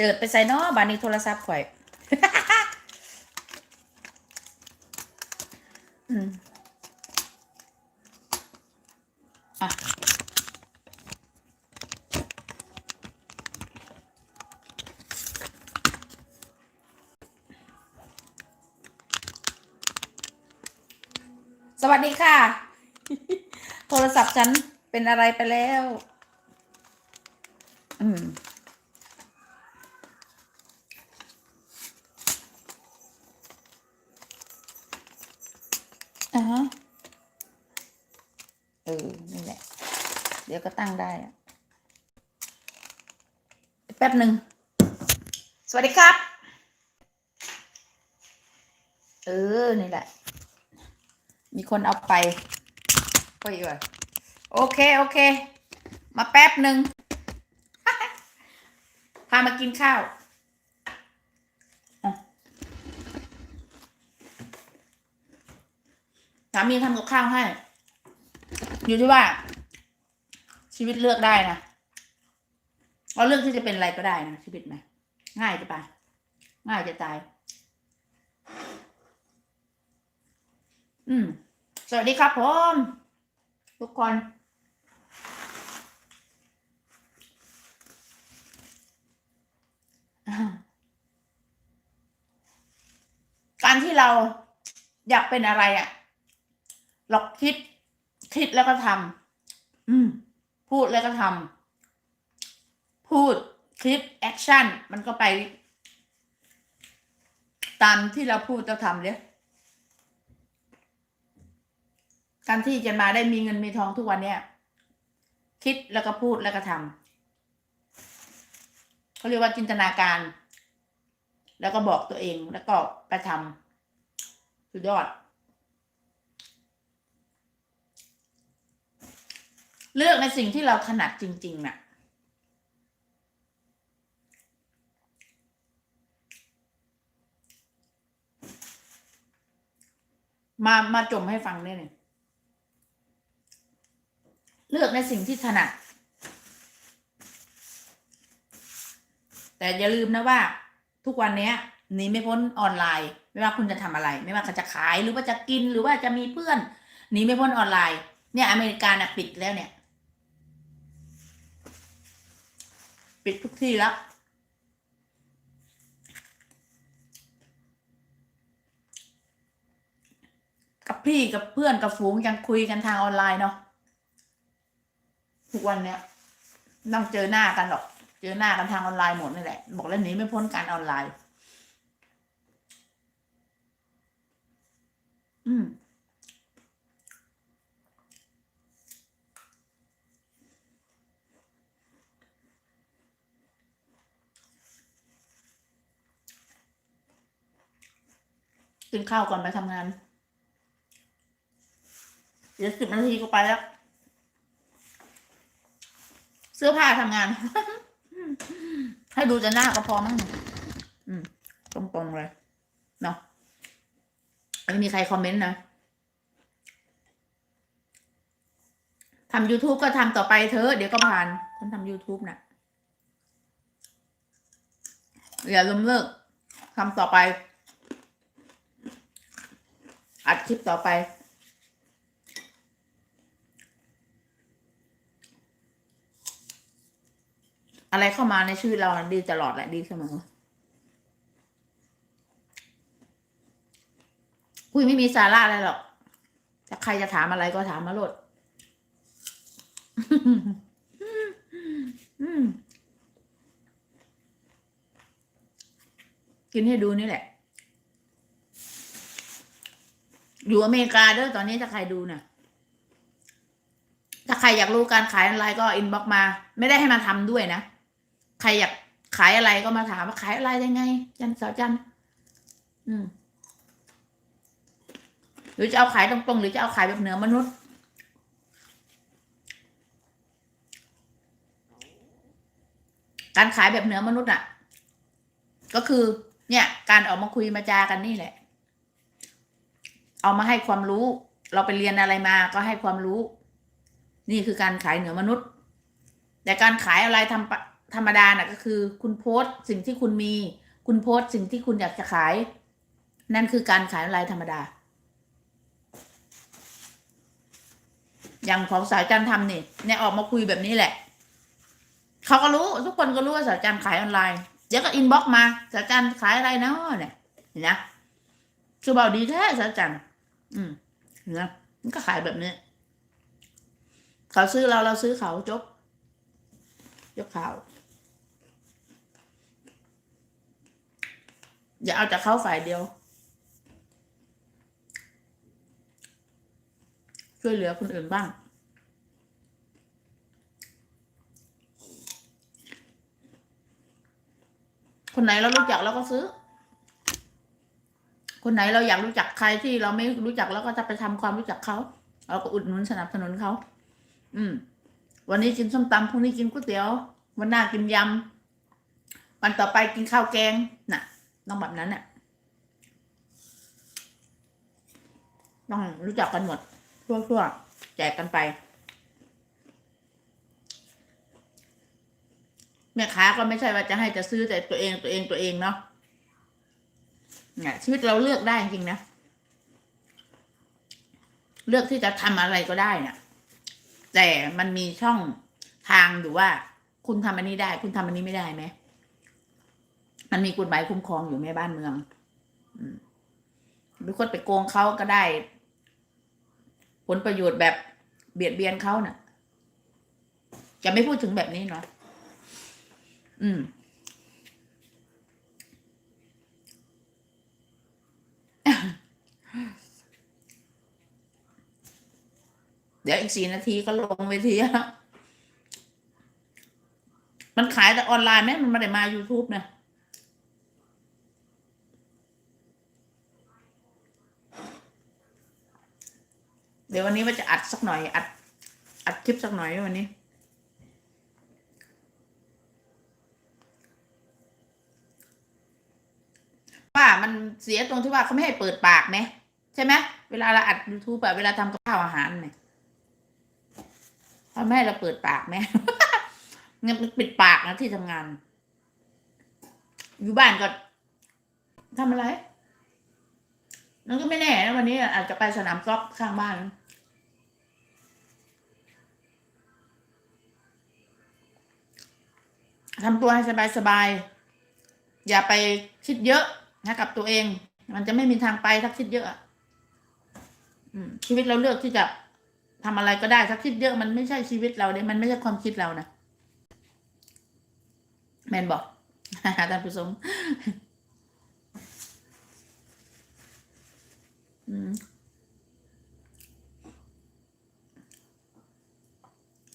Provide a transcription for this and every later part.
เจิดไปใส่เนาะบานนี้โทรศัพท์ข่อยอืมอะสวัสดีค่ะ โทรศัพท์ฉันเป็นอะไรไปแล้ว อืม อ่าฮะเออนี่แหละ เดี๋ยวก็ตั้งได้อะแป๊บหนึ่ง สวัสดีครับ เออ นี่แหละ มีคนเอาไปไปอีกโอเค โอเค มาแป๊บหนึ่งพามากินข้าวอะสามีทำกับข้าวให้ อยู่ที่ว่า ชีวิตเลือกได้นะเราเลือกที่จะเป็นอะไรก็ได้นะชีวิตไหมง่ายจะไปง่ายจะตาย อืม สวัสดีครับผมทุกคนการที่เราอยากเป็นอะไรอะ่ะ เราคิด คิดแล้วก็ทำอืม พูดแล้วก็ทำพูดคิดแอคชั่น มันก็ไป ตามที่เราพูดเราทำเนี่ยการที่จะมาได้มีเงินมีทองทุกวันเนี่ย คิดแล้วก็พูดแล้วก็ทำเขาเรียกว่าจินตนาการ แล้วก็บอกตัวเองแล้วก็ไปทำสุดยอด เลือกในสิ่งที่เราถนัดจริง ๆน่ะมามาจมให้ฟังได้เลยเลือกในสิ่งที่ถนัด แต่อย่าลืมนะว่า ทุกวันนี้หนีไม่พ้นออนไลน์ ไม่ว่าคุณจะทำอะไร ไม่ว่าจะขายหรือว่าจะกินหรือว่าจะมีเพื่อนหนีไม่พ้นออนไลน์ เนี่ยอเมริกาน่ะปิดแล้วเนี่ย ปิดทุกที่แล้ว กับพี่กับเพื่อนกับฝูงยังคุยกันทางออนไลน์เนาะทุกวันเนี้ยต้องเจอหน้ากันหรอก เจอหน้ากันทางออนไลน์หมดนี่แหละ บอกแล้วหนีไม่พ้นการออนไลน์ อืม กินข้าวก่อนไปทำงาน เดี๋ยวสิบนาทีก็ไปแล้ว เสื้อผ้าทำงาน ให้ดูจะหน้าก็พอมั้งอืมตรงๆเลยเนาะไม่มีใครคอมเมนต์นะทำ YouTube ก็ทำต่อไปเถอะเดี๋ยวก็ผ่าน คนทำ YouTube นะ่ะอย่าลืมเลิกทำต่อไป อัดคลิปต่อไป อะไรเข้ามาในชีวิตเราดีตลอดแหละดีเสมอคุยไม่มีสาระอะไรหรอกถ้าใครจะถามอะไรก็ถามมาโลดกินให้ดูนี่แหละ อยู่อเมริกาเด้อตอนนี้ถ้าใครดูนะถ้าใครอยากรู้การขายออนไลน์ก็อินบ็อกมา ไม่ได้ให้มาทำด้วยนะ ใครอยากขายอะไรก็มาถามว่าขายอะไรยังไง จันสาวจันอืม หรือจะเอาขายตรงๆหรือจะเอาขายแบบเหนือมนุษย์การขายแบบเหนือมนุษย์อะ ก็คือ เนี่ย การออกมาคุยมาจากันนี่แหละ เอามาให้ความรู้ เราไปเรียนอะไรมาก็ให้ความรู้ นี่คือการขายเหนือมนุษย์ แต่การขายอะไรทำธรรมดาน่ะก็คือ คุณโพสต์สิ่งที่คุณมี คุณโพสต์สิ่งที่คุณอยากจะขาย นั่นคือการขายออนไลน์ธรรมดา อย่างของสาวจันทำนี่เนี่ยออกมาคุยแบบนี้แหละเขาก็รู้ทุกคนก็รู้ว่าสาวจันขายออนไลน์เดี๋ยวก็อินบ็อกมาสาวจันขายอะไรเนาะเนี่ยเห็นนะชูเบาดีแท้สาวจัน อืมนนะมันก็ขายแบบนี้ เขาซื้อเราเราซื้อเขาจบ ยกข่าว อย่าเอาจากเขาฝ่ายเดียว ช่วยเหลือคนอื่นบ้างคนไหนเรารู้จักเราก็ซื้อ คนไหนเราอยากรู้จักใครที่เราไม่รู้จักเราก็จะไปทำความรู้จักเขาเราก็อุดหนุนสนับสนุนเขาอืม วันนี้กินส้มตำพรุ่งนี้กินก๋วยเตี๋ยว วันหน้ากินยำวันต่อไปกินข้าวแกงน่ะ ต้องแบบนั้นน่ะต้องรู้จักกันหมดทั่วๆแจกกันไปแม่ค้าก็ไม่ใช่ว่าจะให้จะซื้อแต่ตัวเองตัวเองตัวเองเนาะ เนี่ยชีวิตเราเลือกได้จริงนะเลือกที่จะทำอะไรก็ได้เนี่ยแต่มันมีช่องทางอยู่ว่า คุณทำอันนี้ได้ คุณทำอันนี้ไม่ได้ไหมมันมีกฎหมายคุ้มครองอยู่ในบ้านเมืองอืมหรือคนไปโกงเขาก็ได้ ผลประโยชน์แบบเบียดเบียนเขาน่ะ จะไม่พูดถึงแบบนี้เนาะอืม เดี๋ยวอีกสี่นาทีก็ลงเวทีแล้ว มันขายแต่ออนไลน์ไหมมันไม่ได้มา YouTube นะเดี๋ยววันนี้ว่าจะอัดสักหน่อย อัด อัดคลิปสักหน่อยวันนี้ ว่ามันเสียตรงที่ว่าเขาไม่ให้เปิดปากไหม ใช่ไหมเวลาเราอัด YouTube แบบเวลาทำกับข้าวอาหารเนี่ยเขาไม่ให้เราเปิดปากไหมงั้นมันปิดปากนะที่ทำงาน อยู่บ้านก็ทำอะไรนั่นก็ไม่แน่นะวันนี้อาจจะไปสนามกอล์ฟข้างบ้านทำตัวให้สบายๆอย่าไปคิดเยอะนะกับตัวเอง มันจะไม่มีทางไปถ้าคิดเยอะ ชีวิตเราเลือกที่จะทำอะไรก็ได้ถ้าคิดเยอะมันไม่ใช่ชีวิตเราเนี่ยมันไม่ใช่ความคิดเรานะแมนบอกท่านผู้ชมอืม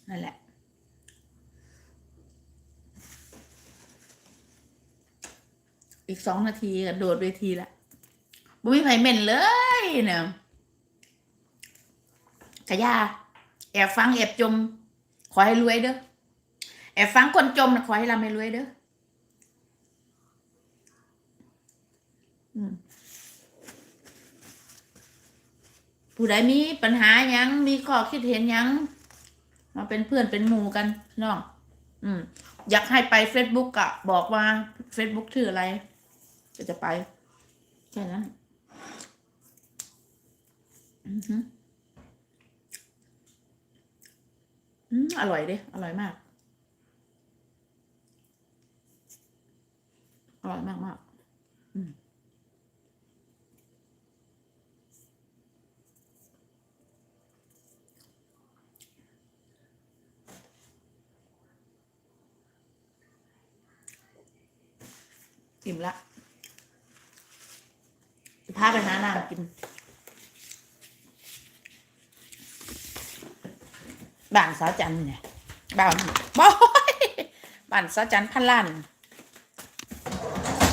นั่นแหละ อีกสองนาทีก็โดดเวทีละบ่มีไผเม่นเลยเนี่ย กะยาแอบฟังแอบจม ขอให้รวยเด้อแอบฟังคนจมนะขอให้เร่ำให้รวยเด้อผู้ใดมีปัญหายังมีข้อคิดเห็นยังมาเป็นเพื่อนเป็นหมู่กันน้องอืม อยากให้ไป Facebook กะบอกว่า Facebook ชื่ออะไรก็จะไปแค่นั้นอือหื อืมอร่อยเด้อร่อยมาก อร่อยมากมากอืมอิ่มละพาไปหาน้ำกิน บ้านสาจันเนี่ยบ้านบ้อยบ้านสาจันพันล้าน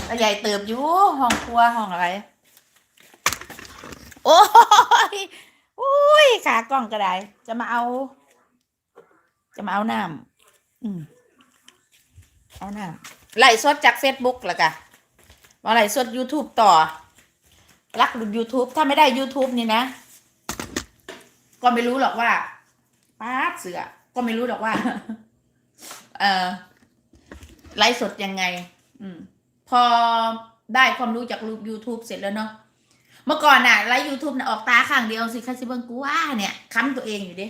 แล้วใหญ่เติบอยู่ห้องครัวห้องอะไร โอ้ยอุ้ยขากล้องก็ได้ จะมาเอา จะมาเอาน้ำอืมเอาน้ำไล่สดจากเฟซบุ๊กแล้วกันมาไล่สด YouTube ต่อ รัก YouTube ถ้าไม่ได้ YouTube นี่นะ ก็ไม่รู้หรอกว่า ป้าดเสือ ก็ไม่รู้หรอกว่า เออไลฟ์สดยังไง อืม พอได้ความรู้จากรูป YouTube เสร็จแล้วเนาะเมื่อก่อนน่ะไลฟ์ YouTube น่ะออกตาข้างเดียวสิคัสิเบิงกูว่าเนี่ยค้ำตัวเองอยู่ดิ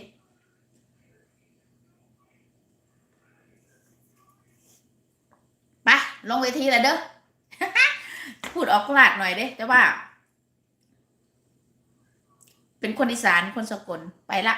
ไปลงเวทีแล้วเด้อพูดออกกลาดหน่อยเด้แต่ว่า เป็นคนอีสานคนสกลไปละ